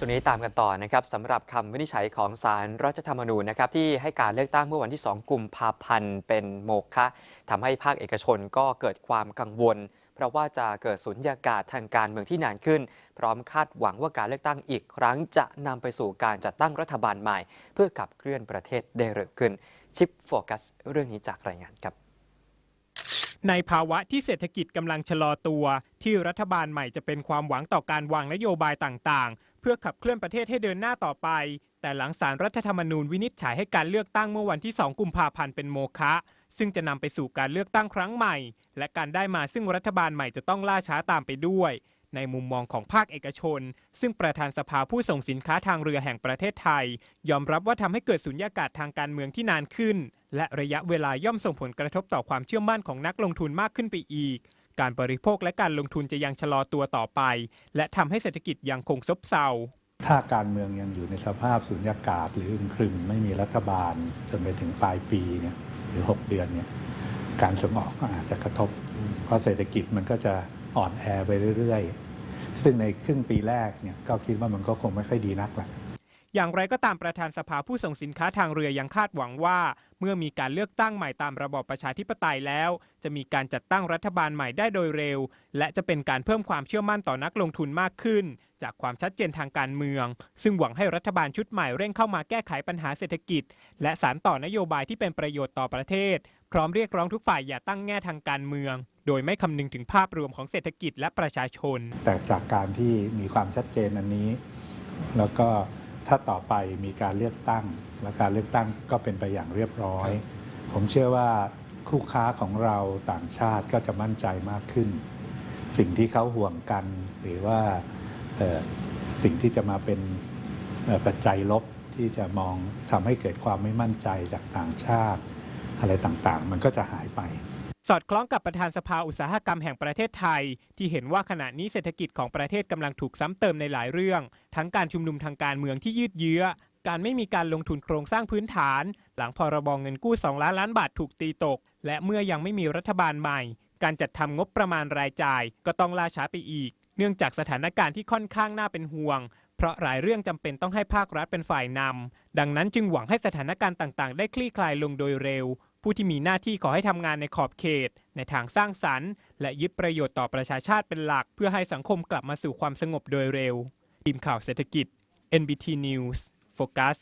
ช่วงนี้ตามกันต่อนะครับสำหรับคำวินิจฉัยของศาลรรัฐธรรมนูญนะครับที่ให้การเลือกตั้งเมื่อวันที่ 2 กุมภาพันธ์ เป็นโมฆะทำให้ภาคเอกชนก็เกิดความกังวล เพราะว่าจะเกิดสุญญากาศทางการเมืองที่นานขึ้น พร้อมคาดหวังว่าการเลือกตั้งอีกครั้ง จะนำไปสู่การจัดตั้งรัฐบาลใหม่ เพื่อขับเคลื่อนประเทศได้เร็วขึ้น ชิปโฟกัสเรื่องนี้จากรายงานครับในภาวะที่เศรษฐกิจกำลังชะลอตัว ที่รัฐบาลใหม่จะเป็นความหวังต่อการวางนโยบายต่างๆ เพื่อขับเคลื่อนประเทศให้เดินหน้าต่อไป แต่หลังสารรัฐธรรมนูญวินิจฉัยให้การเลือกตั้งเมื่อวันที่ 2 กุมภาพันธ์เป็นโมฆะซึ่งจะนำไปสู่การเลือกตั้งครั้งใหม่ และการได้มาซึ่งรัฐบาลใหม่จะต้องล่าช้าตามไปด้วย ในมุมมองของภาคเอกชน ซึ่งประธานสภาผู้ส่งสินค้าทางเรือแห่งประเทศไทย ยอมรับว่าทำให้เกิดสุญญากาศทางการเมืองที่นานขึ้น และระยะเวลาย่อมส่งผลกระทบต่อความเชื่อมั่นของนักลงทุนมากขึ้นไปอีก การบริโภคและการลงทุนจะยังชะลอตัวต่อไป และทำให้เศรษฐกิจยังคงซบเซาถ้าการเมืองยังอยู่ในสภาพสุญญากาศหรืออึมครึมไม่มีรัฐบาลจนไปถึงปลายปีเนี่ยหรือ 6 เดือนเนี่ยการส่งออกก็อาจจะกระทบ เพราะเศรษฐกิจมันก็จะอ่อนแอไปเรื่อยๆ ซึ่งในครึ่งปีแรกเนี่ยก็คิดว่ามันก็คงไม่ค่อยดีนักแหละอย่างไรก็ตามประธานสภาผู้ส่งสินค้าทางเรือยังคาดหวังว่า เมื่อมีการเลือกตั้งใหม่ตามระบอบประชาธิปไตยแล้ว จะมีการจัดตั้งรัฐบาลใหม่ได้โดยเร็ว และจะเป็นการเพิ่มความเชื่อมั่นต่อนักลงทุนมากขึ้น จากความชัดเจนทางการเมือง ซึ่งหวังให้รัฐบาลชุดใหม่เร่งเข้ามาแก้ไขปัญหาเศรษฐกิจ และสานต่อนโยบายที่เป็นประโยชน์ต่อประเทศ พร้อมเรียกร้องทุกฝ่ายอย่าตั้งแง่ทางการเมือง โดยไม่คำนึงถึงภาพรวมของเศรษฐกิจและประชาชน แต่จากการที่มีความชัดเจนอันนี้ แล้วก็ถ้าต่อไปมีการเลือกตั้ง และการเลือกตั้งก็เป็นไปอย่างเรียบร้อย ผมเชื่อว่าคู่ค้าของเราต่างชาติก็จะมั่นใจมากขึ้น สิ่งที่เขาห่วงกัน หรือว่าเอ่อสิ่งที่จะมาเป็นเอ่อปัจจัยลบที่จะมองทำให้เกิดความไม่มั่นใจจากต่างชาติ อะไรต่างๆ มันก็จะหายไปสอดคล้องกับประธานสภาอุตสาหกรรมแห่งประเทศไทย ที่เห็นว่าขณะนี้เศรษฐกิจของประเทศกำลังถูกซ้ำเติมในหลายเรื่อง ทั้งการชุมนุมทางการเมืองที่ยืดเยื้อ การไม่มีการลงทุนโครงสร้างพื้นฐาน หลังพรบงเงินกู้ 2 ล้านล้านบาทถูกตีตก และเมื่อยังไม่มีรัฐบาลใหม่ การจัดทำงบประมาณรายจ่าย ก็ต้องล่าช้าไปอีก เนื่องจากสถานการณ์ที่ค่อนข้างน่าเป็นห่วง เพราะหลายเรื่องจำเป็นต้องให้ภาครัฐเป็นฝ่ายนำดังนั้นจึงหวังให้สถานการณ์ต่างๆ ได้คลี่คลายลงโดยเร็ว ผู้ที่มีหน้าที่ขอให้ทำงานในขอบเขต ในทางสร้างสรรค์ และยึดประโยชน์ต่อประชาชาติเป็นหลัก เพื่อให้สังคมกลับมาสู่ความสงบโดยเร็วทีมข่าวเศรษฐกิจ NBT News โฟกัส